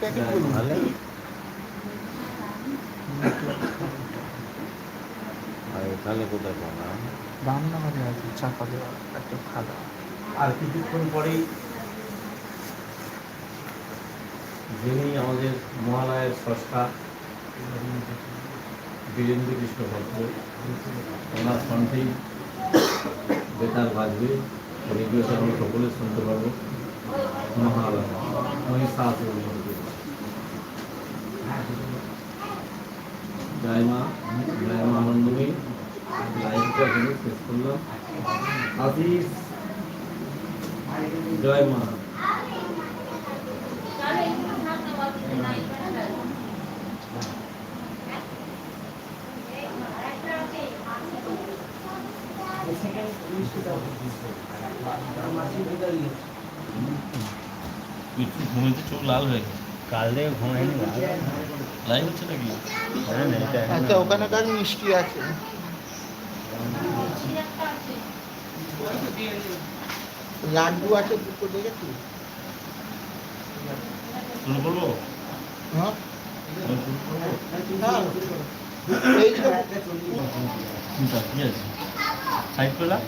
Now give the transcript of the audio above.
Packet বলুন। ভালো। আর এখানে কোথায় পাবো? রান্নাঘরে আছে চাপা দেওয়া একটা খাদা। আর কিছুক্ষণ পরেই যিনি আমাদের মহালয়ের স্রষ্টা বীরেন্দ্র কৃষ্ণ ভদ্র ওনার কণ্ঠেই বেতার বাজবে রেডিওতে আমরা সকলে শুনতে পারব মহালয়। মহিষাসুর জয় মা জয় মা আনন্দময়ী লাইভটা এখানে শেষ করলাম। আশিস জয় মা। একটু ঘুমেতে চোখ লাল হয়ে গেছে। কাল থেকে ঘুমাইনি লাইভ হচ্ছে নাকি? আচ্ছা ওখানে কার মিষ্টি আছে। লাড্ডু আছে দুটো দেখেছি। শুরু করব হ্যাঁ। হ্যাঁ। এই আছে। সাইড করে রাখ।